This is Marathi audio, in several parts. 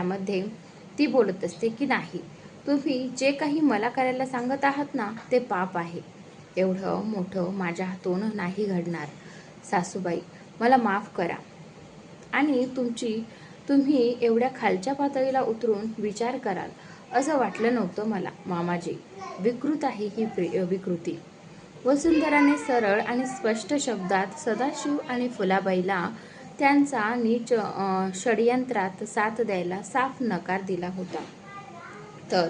त्यामध्ये ती बोलत असते की नाही तुम्ही जे काही मला करायला सांगत आहात ना ते पाप आहे. एवढं मोठं माझ्या हातून नाही घडणार. सासूबाई मला माफ करा. आणि तुमची तुम्ही एवढ्या खालच्या पातळीला उतरून विचार कराल. असं वाटलं नव्हतं मला. मामाजी विकृत आहे ही विकृती. वसुंधराने सरळ आणि स्पष्ट शब्दात सदाशिव आणि फुलाबाईला त्यांचा नीच षडयंत्रात साथ द्यायला साफ नकार दिला होता. तर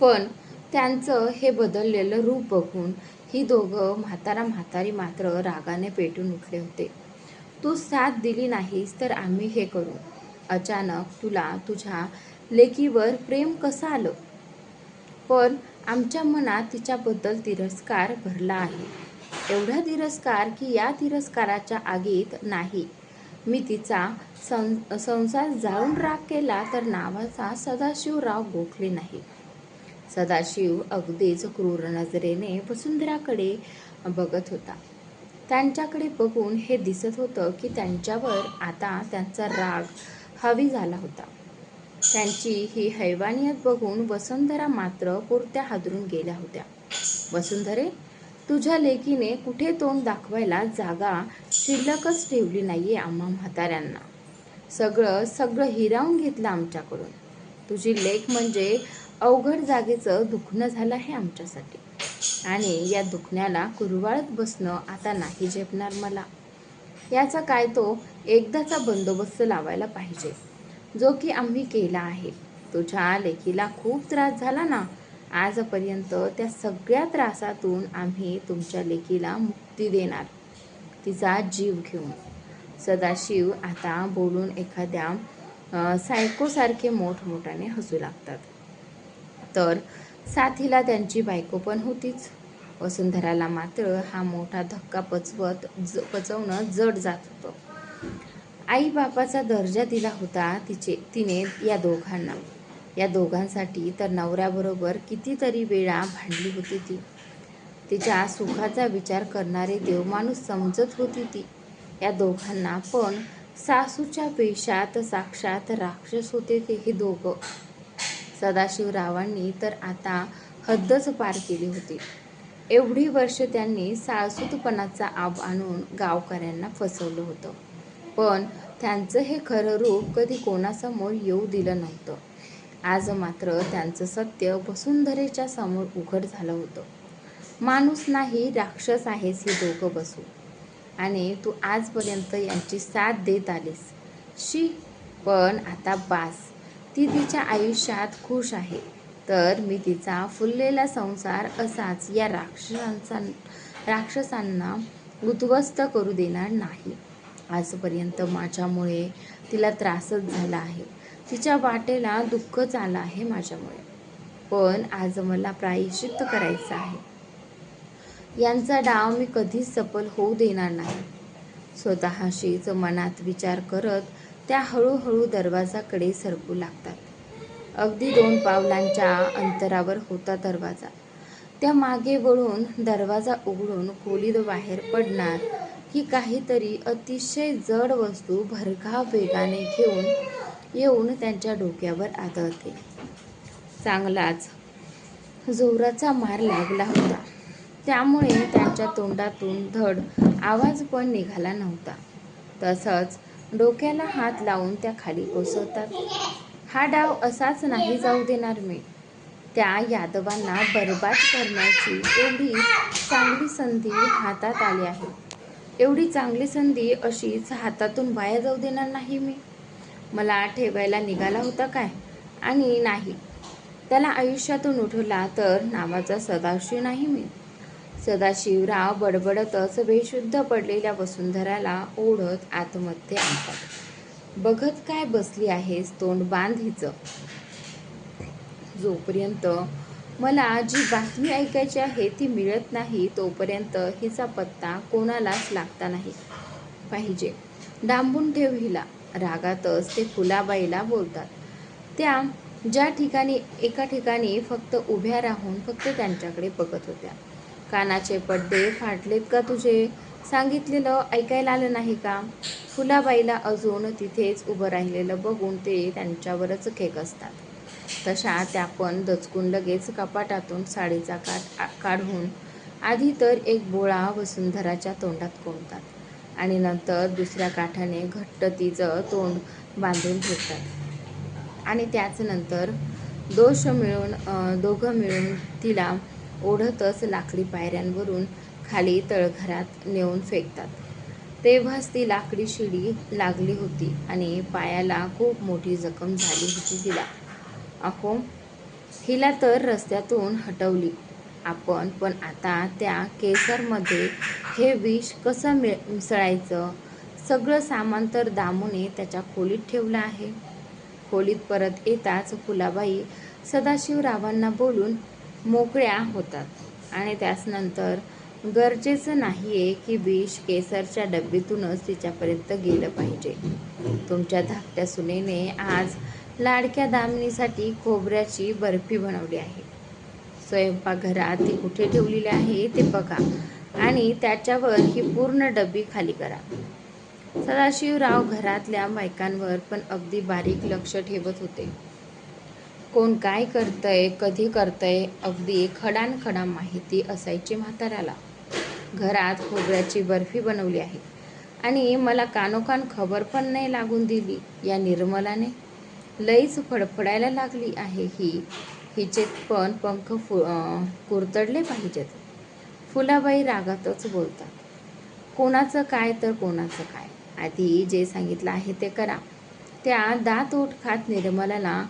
पण त्यांचं हे बदललेलं रूप बघून ही दोघं म्हातारा म्हातारी मात्र रागाने पेटून उठले होते. तू साथ दिली नाहीस तर आम्ही हे करू. अचानक तुला तुझ्या लेकीवर प्रेम कसं आलं? पण आमच्या मनात तिच्याबद्दल तिरस्कार भरला आहे. एवढा तिरस्कार की या तिरस्काराच्या आगीत नाही. मी तिचा सं संसार जाळून राग केला तर नावाचा सदाशिवराव गोखले नाही. सदाशिव अगदीच क्रूर नजरेने वसुंधराकडे बघत होता. त्यांच्याकडे बघून हे दिसत होतं की त्यांच्यावर आता त्यांचा राग हवी झाला होता. त्यांची ही हैवानियत बघून वसुंधरा मात्र पुरत्या हादरून गेल्या होत्या. वसुंधरे तुझ्या लेकीने कुठे तोंड दाखवायला जागा शिल्लकच ठेवली नाहीये आम्हा म्हाताऱ्यांना. सगळं सगळं हिरावून घेतलं आमच्याकडून. तुझी लेख म्हणजे अवघड जागेचं दुखणं झालं आहे आमच्यासाठी. आणि या दुखण्याला कुरवाळत बसणं आता नाही झेपणार मला. याचा काय तो एकदाचा बंदोबस्त लावायला पाहिजे. जो की आम्ही केला आहे. तुझ्या लेकीला खूप त्रास झाला ना आजपर्यंत त्या सगळ्या त्रासातून आम्ही तुमच्या लेकीला मुक्ती देणार. तिचा जीव घेऊन. सदाशिव आता बोलून एखाद्या सायकोसारखे मोठमोठ्याने हसू लागतात. तर साथीला त्यांची बायको पण होतीच. वसुंधराला मात्र हा मोठा धक्का पचवत ज पचवणं जड जात होतं. आई बापाचा दर्जा दिला होता तिचे तिने या दोघांना. या दोघांसाठी तर नवऱ्याबरोबर कितीतरी वेळा भांडली होती ती. तिच्या सुखाचा विचार करणारे देवमाणूस समजत होती ती. या दोघांना पण सासूच्या पेशात साक्षात राक्षस होते ते हे दोघं. सदाशिवरावांनी तर आता हद्दच पार केली होती. एवढी वर्ष त्यांनी साळसूतपणाचा आब आणून गावकऱ्यांना फसवलं होतं. पण त्यांचं हे खरं रूप कधी कोणासमोर येऊ दिलं नव्हतं. आज मात्र त्यांचं सत्य वसुंधरेच्या समोर उघड झालं होतं. माणूस नाही राक्षस आहेस हे दोघं बसू. आणि तू आजपर्यंत यांची साथ देत आलीस. शी पण आता बास. ती तिच्या आयुष्यात खुश आहे. तर मी तिचा फुललेला संसार असाच या राक्षसांचा राक्षसांना उद्ध्वस्त करू देणार नाही. आजपर्यंत माझ्यामुळे तिला त्रासच झाला आहे. तिच्या वाटेला दुःखच आलं आहे माझ्यामुळे. पण आज मला प्रायश्चित्त करायचं आहे. यांचा डाव मी कधीच सफल होऊ देणार नाही. स्वतःशीच मनात विचार करत त्या हळूहळू दरवाजाकडे सरकू लागतात. अगदी दोन पावलांच्या अंतरावर होता दरवाजा. त्या मागे वळून दरवाजा उघडून खोलीत बाहेर पडणार की काहीतरी अतिशय जड वस्तू भरघाव वेगाने घेऊन येऊन त्यांच्या डोक्यावर आदळते. चांगलाच जोराचा मार लागला होता. त्यामुळे त्यांच्या तोंडातून धड आवाज पण निघाला नव्हता. तसंच डोक्याला हात लावून त्या खाली कोसळतात. हा डाव असाच नाही जाऊ देणार मी. त्या यादवांना बरबाद करण्याची एवढी चांगली संधी हातात आली आहे. एवढी चांगली संधी अशीच हातातून वाया जाऊ देणार नाही मी. मला ठेवायला निघाला होता काय? आणि नाही. त्याला आयुष्यातून उठवला तर नावाचा सदाशिव नाही मी. सदाशिवराव बडबडतच बेशुद्ध पडलेल्या वसुंधराला ओढत आतमध्ये आणतात बघत काय बसली आहेस तोंड बांध हिचं जोपर्यंत मला जी बातमी ऐकायची आहे ती मिळत नाही तोपर्यंत हिचा पत्ता कोणालाच लागता नाही. पाहिजे. डांबून ठेव हिला. रागातच ते फुलाबाईला बोलतात. त्या ज्या ठिकाणी एका ठिकाणी फक्त उभ्या राहून फक्त त्यांच्याकडे बघत होत्या. कानाचे पडदे फाटलेत का तुझे? सांगितलेलं ऐकायला आलं नाही का? फुलाबाईला अजून तिथेच उभं राहिलेलं बघून ते त्यांच्यावरच खेक असतात. तशा त्या पण दचकून लगेच कपाटातून साडीचा काठ काढून आधी तर एक बोळा वसुंधराच्या तोंडात कोंबतात. आणि नंतर दुसऱ्या काठाने घट्ट तिचं तोंड बांधून ठेवतात. आणि त्याच नंतर दोष मिळून दोघं मिळून तिला ओढतच लाकडी पायऱ्यांवरून खाली तळघरात नेऊन फेकतात. तेव्हाच ती लाकडी शिडी लागली होती आणि पायाला खूप मोठी जखम झाली होती तिला. अहो हिला तर रस्त्यातून हटवली. आपण पण आता त्या केसरमध्ये हे विष कसं मिळ मिसळायचं? सगळं सामान तर दामूने त्याच्या खोलीत ठेवलं आहे. खोलीत परत येताच फुलाबाई सदाशिवरावांना बोलून मोकळ्या होतात आणि त्याच नंतर गरजेचं नाही आहे की विष केसरच्या डब्बीतूनच तिच्यापर्यंत गेलं पाहिजे. तुमच्या धाकट्या सुनेने आज लाडक्या दामिनीसाठी खोबऱ्याची बर्फी बनवली आहे. स्वयंपाकघरात ती कुठे ठेवलेली आहे ते बघा. आणि त्याच्यावर ही पूर्ण डब्बी खाली करा. सदाशिवराव घरातल्या बायकांवर पण अगदी बारीक लक्ष ठेवत होते. कोण काय करतंय कधी करतंय अगदी खडानखडा माहिती असायची म्हाताऱ्याला. घरात खोबऱ्याची बर्फी बनवली आहे. आणि मला कानोकान खबर पण नाही लागून दिली या निर्मलाने. लईच फडफडायला लागली आहे ही. हिचे पण पंख फु कुरतडले पाहिजेत. फुलाबाई रागातच बोलतात. कोणाचं काय तर कोणाचं काय. आधी जे सांगितलं आहे ते करा. त्या दात ओठ खात निर्मलाला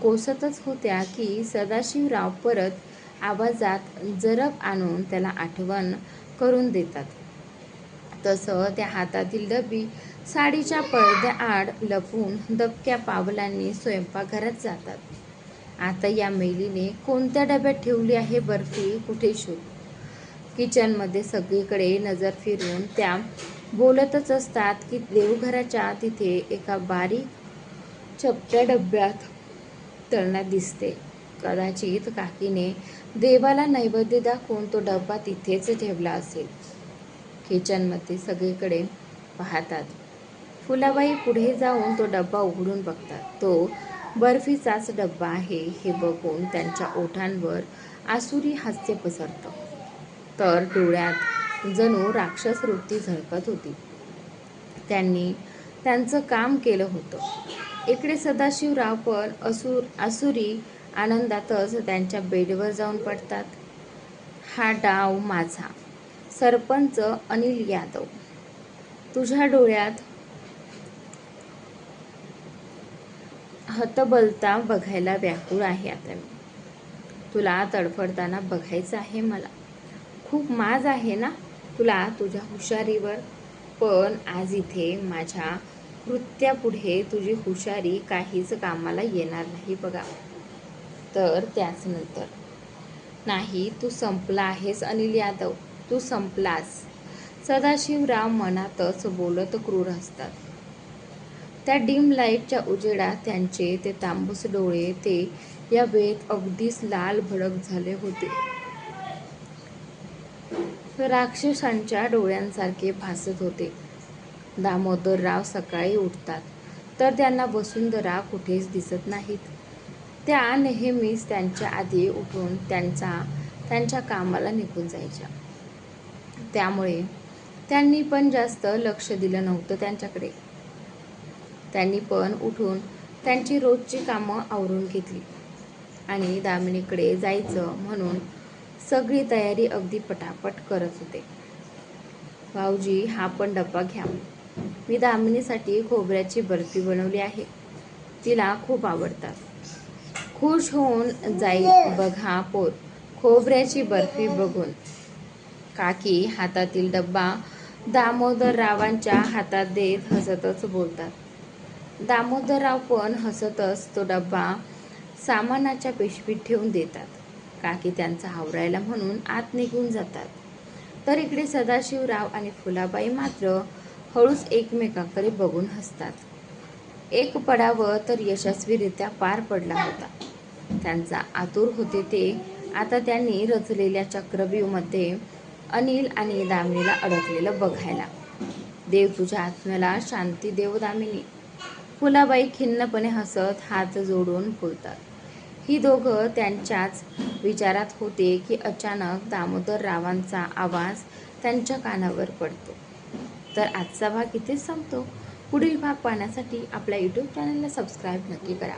कोसतच होत्या की सदाशिवराव परत आवाजात जरब आणून त्याला आठवण करून देतात. तसं त्या हातातील डबी साडीच्या पडद्याआड लपून दबक्या पावलांनी स्वयंपाकघरात जातात. आता या मेलीने कोणत्या डब्यात ठेवली आहे बर्फी? कुठे शोध? किचनमध्ये सगळीकडे नजर फिरून त्या बोलतच असतात की देवघराच्या तिथे एका बारीक चपट्या डब्यात तळणा दिसते. कदाचित काकीने देवाला नैवेद्य दाखवून तो डब्बा तिथेच ठेवला असेल. किचनमध्ये सगळीकडे पाहतात. फुलाबाई पुढे जाऊन तो डब्बा उघडून बघतात. तो बर्फीचाच डब्बा आहे हे बघून त्यांच्या ओठांवर आसुरी हास्य पसरतं. तर डोळ्यात जणू राक्षस वृत्ती झळकत होती. त्यांनी त्यांचं काम केलं होतं. इकडे सदाशिवराव पण असुर आसुरी आनंदातच त्यांच्या बेडवर जाऊन पडतात. हा डाव माझा. सरपंच अनिल यादव. तुझ्या डोळ्यात हतबलता बघायला व्याकुळ आहे आता मी. तुला तडफडताना बघायचं आहे मला. खूप माज आहे ना? तुला तुझ्या हुशारीवर. पण आज इथे माझ्या कृत्यापुढे तुझी हुशारी काहीच कामाला येणार नाही बघा. तर त्याच नंतर. नाही तू संपला आहेस अनिल यादव. तू संपलास. सदाशिवराव मनातच बोलत क्रूर असतात त्या डिम लाईटच्या उजेडात त्यांचे ते तांबूस डोळे ते या वेळेत अगदीच लाल भडक झाले होते. राक्षसांच्या डोळ्यांसारखे भासत होते. दामोदरराव सकाळी उठतात तर त्यांना वसुंधरा कुठेच दिसत नाहीत. त्या नेहमीच त्यांच्या आधी उठून त्यांचा त्यांच्या कामाला निघून जायच्या. त्यामुळे त्यांनी पण जास्त लक्ष दिलं नव्हतं त्यांच्याकडे. त्यांनी पण उठून त्यांची रोजची कामं आवरून घेतली. आणि दामिनीकडे जायचं म्हणून सगळी तयारी अगदी पटापट करत होते. भाऊजी हा पण डब्बा घ्या. मी दामिनीसाठी खोबऱ्याची बर्फी बनवली आहे. तिला खूप आवडतात. खुश होऊन जाईल बघा पोर खोबऱ्याची बर्फी बघून. काकी हातातील डब्बा दामोदररावांच्या हातात देत हसतच बोलतात. दामोदरराव पण हसतच तो डब्बा सामानाच्या पिशवीत ठेवून देतात. काकी त्यांचा आवरायला म्हणून आत निघून जातात. तर इकडे सदाशिवराव आणि फुलाबाई मात्र हळूच एकमेकांकडे बघून हसतात. एक पडावं तर यशस्वीरित्या पार पडला होता. त्यांचा आतुर होते ते आता त्यांनी रचलेल्या चक्रव्यूमध्ये अनिल आणि दामिनीला अडकलेलं बघायला. देव तुझ्या आत्म्याला शांती देव दामिनी. फुलाबाई खिन्नपणे हसत हात जोडून बोलतात. ही दोघं त्यांच्याच विचारात होते की अचानक दामोदर रावांचा आवाज त्यांच्या कानावर पडतो. तर आजचा भाग इथेच संपतो. पुढील भाग पाहण्यासाठी आपल्या यूट्यूब चॅनलला सबस्क्राईब नक्की करा.